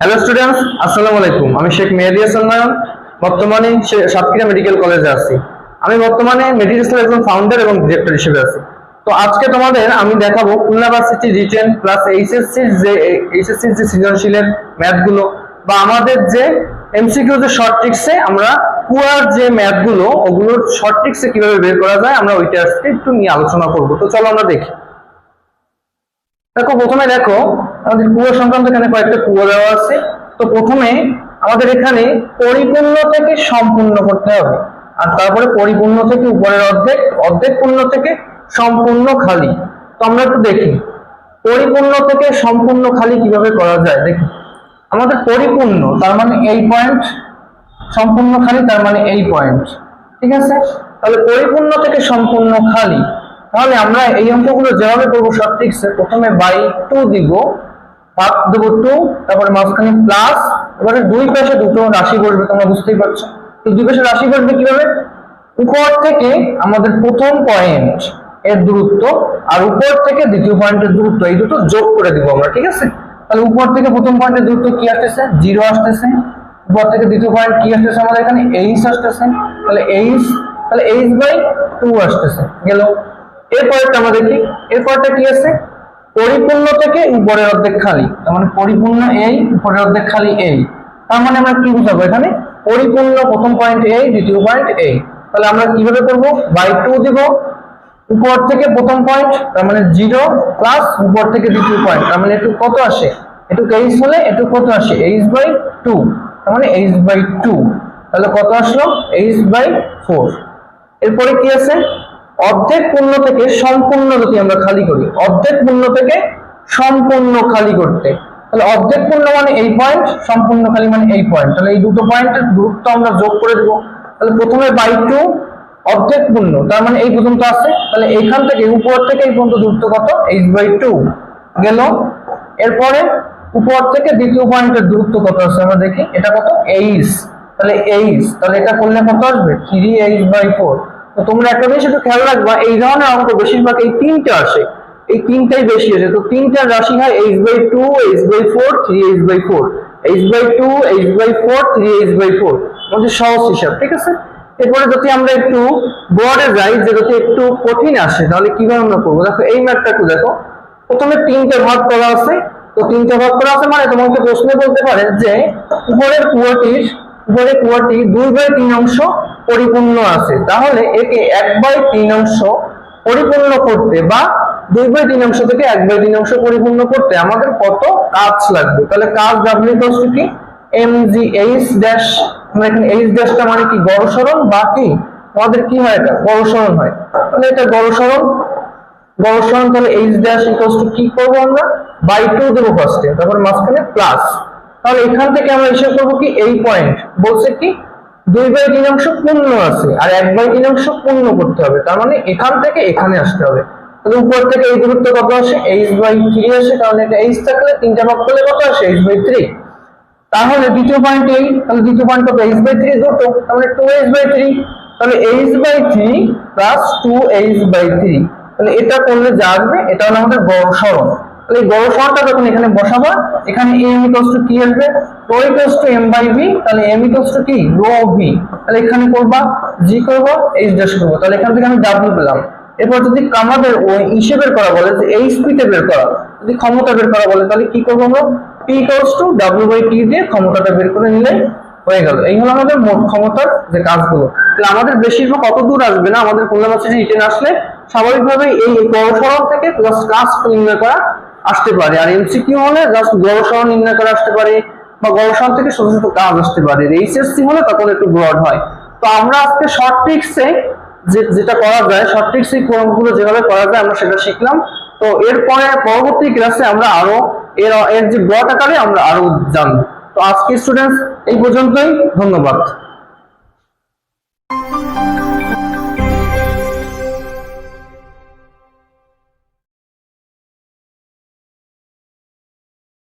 Hello students আসসালামু আলাইকুম আমি শেখ মেহেদি হাসান নয়ন। বর্তমানে সাতক্ষীরা মেডিকেল কলেজে আছি। আমি বর্তমানে মেডিকেল একজন ফাউন্ডার এবং ডিরেক্টর হিসেবে আছি। তো আজকে তোমাদের আমি দেখাবো খুলনা ভার্সিটি রিটেন প্লাস এইচএসসির যে এইচএসসির যে সৃজনশীলের ম্যাথগুলো বা আমাদের যে এমসিকিউ যে শর্ট ট্রিক্সে আমরা পুয়ার যে ম্যাথগুলো, ওগুলোর শর্ট ট্রিক্সে কীভাবে বের করা যায়, আমরা ওইটা আজকে একটু নিয়ে আলোচনা করব। তো চলো আমরা দেখি। দেখো, প্রথমে দেখো আমাদের কুয়ো সংক্রান্ত এখানে কয়েকটা কুয়ো দেওয়া আছে। তো প্রথমে আমাদের এখানে পরিপূর্ণ থেকে সম্পূর্ণ করতে হবে। আর তারপরে পরিপূর্ণ থেকে উপরের অর্ধেক অর্ধেক পূর্ণ থেকে সম্পূর্ণ খালি। তো আমরা একটু দেখি। পরিপূর্ণ থেকে সম্পূর্ণ খালি কীভাবে করা যায়? দেখি। আমাদের পরিপূর্ণ, তার মানে এই পয়েন্ট সম্পূর্ণ খালি, তার মানে এই পয়েন্ট ঠিক আছে? তাহলে পরিপূর্ণ থেকে সম্পূর্ণ খালি। তাহলে আমরা এই অঙ্কগুলো যেভাবে করব সব ঠিকছে প্রথমে বাই টু দিব। ভাগ দেবো টু তারপরে মাঝখানে প্লাস এবারে দুই পাশে দুটো রাশি বসবে তোমরা বুঝতেই পারছ। তো দুই পাশে রাশি বসবে কীভাবে? উপর থেকে আমাদের প্রথম পয়েন্ট এর দূরত্ব আর উপর থেকে দ্বিতীয় পয়েন্টের দূরত্ব, এই দুটো যোগ করে দিব আমরা, ঠিক আছে? তাহলে উপর থেকে প্রথম পয়েন্টের দূরত্ব কি আসতেছে? জিরো আসতেছে। উপর থেকে দ্বিতীয় পয়েন্ট কি আসতেছে? আমাদের এখানে এইচ আসতেছে। তাহলে এইচ তাহলে এইচ বাই টু আসতেছে। গেল। এরপরটা আমরা দেখি এরপরটা কি আছে? পরিপূর্ণ থেকে উপরের অর্ধেক খালি। তার মানে পরিপূর্ণ এই, উপরের অর্ধেক খালি এই। তার মানে আমরা কি বুঝাবো এখানে? পরিপূর্ণ প্রথম পয়েন্ট এই দ্বিতীয় পয়েন্ট এই তাহলে আমরা কীভাবে করব? বাই টু দিব। উপর থেকে প্রথম পয়েন্ট তার মানে জিরো প্লাস উপর থেকে দ্বিতীয় পয়েন্ট তার মানে একটু কত আসে? একটু এইচ হলে একটু কত আসে? এইচ বাই টু তার মানে এইচ বাই টু তাহলে কত আসলো? এইচ বাই ফোর এরপরে কি আছে? অর্ধেক পূর্ণ থেকে সম্পূর্ণ যদি আমরা খালি করি, অর্ধেক পূর্ণ থেকে সম্পূর্ণ খালি করতে, তাহলে অর্ধেক পূর্ণ মানে এই পয়েন্ট সম্পূর্ণ খালি মানে এই পয়েন্ট তাহলে এই দুটো পয়েন্টের দূরত্ব আমরা যোগ করে দেবো। তাহলে প্রথমে বাই টু অর্ধেক পূর্ণ, তার মানে এই পর্যন্ত আছে, তাহলে এইখান থেকে উপর থেকে এই পর্যন্ত দূরত্ব কত? এইচ বাই টু গেল। এরপরে উপর থেকে দ্বিতীয় পয়েন্টের দূরত্ব কত আছে? আমরা দেখি, এটা কত? এইচ তাহলে এইচ তাহলে এটা করলে কত আসবে? থ্রি এইচ বাই ফোর তোমরা একটা জিনিস একটু খেয়াল রাখবা, এই ধরনের অঙ্ক বেশিরভাগ এই তিনটা আসে। এই তিনটাই বেশি আসে। তো তিনটার রাশি হয় H by two H by four three H by four H by two H by four three H by four আমাদের সহজ হিসাব, ঠিক আছে? এরপরে যদি আমরা একটু বোর্ডে যাই, যে যদি একটু কঠিন আসে, তাহলে কীভাবে আমরা করব? দেখো, এই ম্যাপটা একটু দেখো। প্রথমে তিনটে ভাগ করা আছে। তো তিনটে ভাগ করা আছে মানে তোমাকে প্রশ্নে বলতে পারে যে উপরের কুয়াটির, উপরের কুয়াটি দুই বাই তিন অংশ পরিপূর্ণ আছে। তাহলে একে এক বাই তিন অংশ পরিপূর্ণ করতে বা দুই বাই তিন অংশ থেকে এক বাই তিন অংশ পরিপূর্ণ করতে আমাদের কত কাজ লাগবে? তাহলে কাজ ডাব্লিউ কষ্ট কি? এম জি এইচ ড্যাশ আমরা এখানে এইচ ড্যাশটা মানে কি? গড় সরণ বা কি? আমাদের কি হয় এটা? গড় সরণ হয়। তাহলে এটা গড় সরণ। গড় সরণ তাহলে এইচ ড্যাশ ইকুয়ালস টু কি করব আমরা? বাই টু দেবো ফার্স্টে তারপর মাঝখানে প্লাস তাহলে এখান থেকে আমরা হিসেব করব কি? এই পয়েন্ট বলছে কি? দুই বাই তিন অংশ পূর্ণ আছে, আর এক বাই তিন অংশ পূর্ণ করতে হবে। তার মানে এখান থেকে এখানে আসতে হবে। তাহলে উপর থেকে এই দূরত্ব কত আসে? এইচ বাই থ্রি আসে কারণ এটা এইচ থাকলে তিনটা ভাগ করলে কত আসে? এইচ বাই থ্রি তাহলে দ্বিতীয় পয়েন্ট এই, তাহলে দ্বিতীয় পয়েন্ট কত? এইচ বাই থ্রি দুটো তাহলে টু এইচ বাই থ্রি তাহলে H by three plus two H by three তাহলে এটা করলে যা আসবে, এটা হলো আমাদের গড় সরণ। তাহলে এই গড় সরণটা যখন এখানে বসাবো এখানে এম ইকোয়াস টু কি আসবে rho equals to M by V তাহলে এম ইকোয়াস টু কি রো ভি তাহলে এখানে করবা জি করব এইচ ড্যাশ করব তাহলে এখান থেকে আমি ডাব্লিউ পেলাম এরপর যদি আমাদের ওই হিসেবের করা বলে যে এই স্পিডে বের করা যদি ক্ষমতা বের করা বলে তাহলে কি করব আমরা P equals two W by T দিয়ে ক্ষমতাটা বের করে নিলে হয়ে গেল এই হলো আমাদের মোট ক্ষমতার যে কাজগুলো তাহলে আমাদের বেশিরভাগ কত দূর আসবে না আমাদের খুলনা ভার্সিটি রিটেন আসলে স্বাভাবিকভাবে এই গড়সরণ থেকে প্লাস কাজ নির্ণয় করা আসতে পারে। আর এমসিকিউ হলে জাস্ট গবেষণা নির্ণয় করা আসতে পারে বা গড়সরণ থেকে ছোট ছোট কাজ আসতে পারে। এইচএসসি হলে তখন একটু ব্রড হয়। তো আমরা আজকে শর্ট ট্রিক্সে যেটা করা যায় শর্ট ট্রিক্স এই প্রোগ্রামগুলো যেভাবে করা যায় আমরা সেটা শিখলাম। তো এরপরে পরবর্তী ক্লাসে আমরা আরও এর এর যে ব্রড আকারে আমরা আরও জানব। তো আজকে স্টুডেন্টস এই পর্যন্তই। ধন্যবাদ।